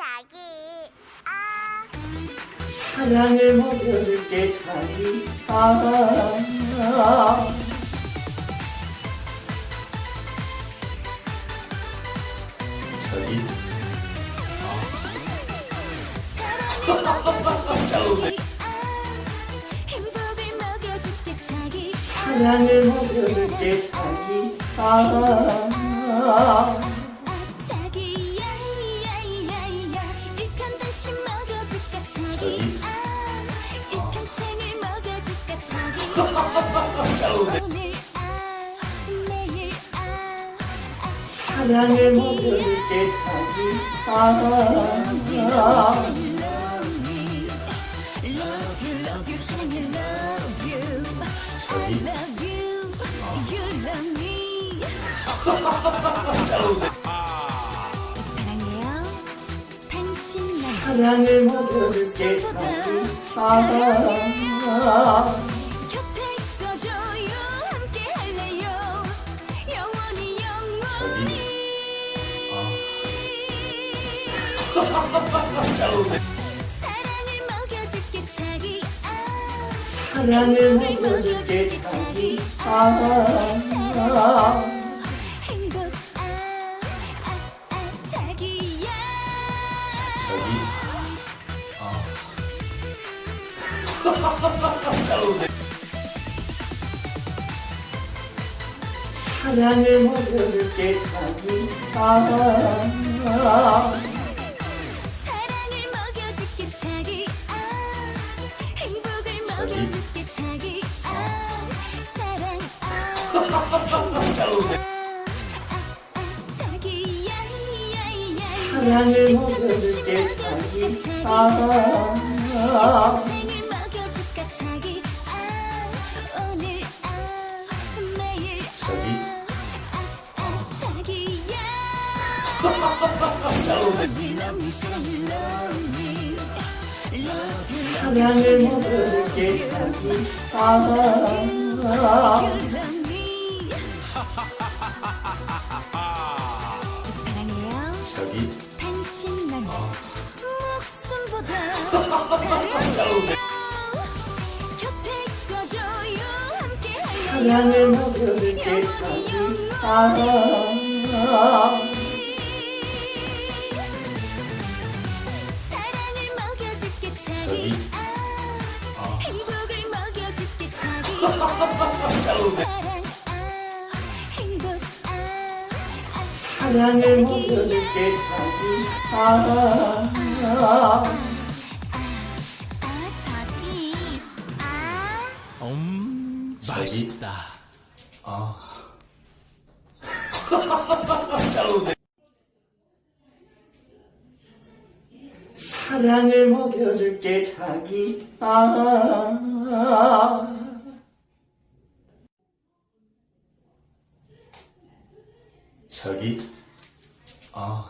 자기. 아. 사랑을 먹여줄게 자기. 아 자기? 사랑을 먹여줄게 자기. 아. 자 저기. 내일 아 사랑을 먹여줄게 자기 아 you, 사 사랑을 할래요 영원히 영원히 사랑을 먹여줄게 자기. 아 사랑을 먹여줄게 자기 아 사랑을 먹여줄게 자기 아 행복을 먹여줄게 자기 아 사랑 아 행복 자기야 사랑을 먹여줄게 자기 아 사랑을 자기 아 저기. 당신만 목숨보다 사랑해요 곁에 있어줘요 함께 사랑을 아 사랑을 저기. 아 사랑 사랑을 먹여줄게 자기 아 자기 아 음, 맛있다. 아 사랑을 먹여줄게 자기. 아. 저기? 아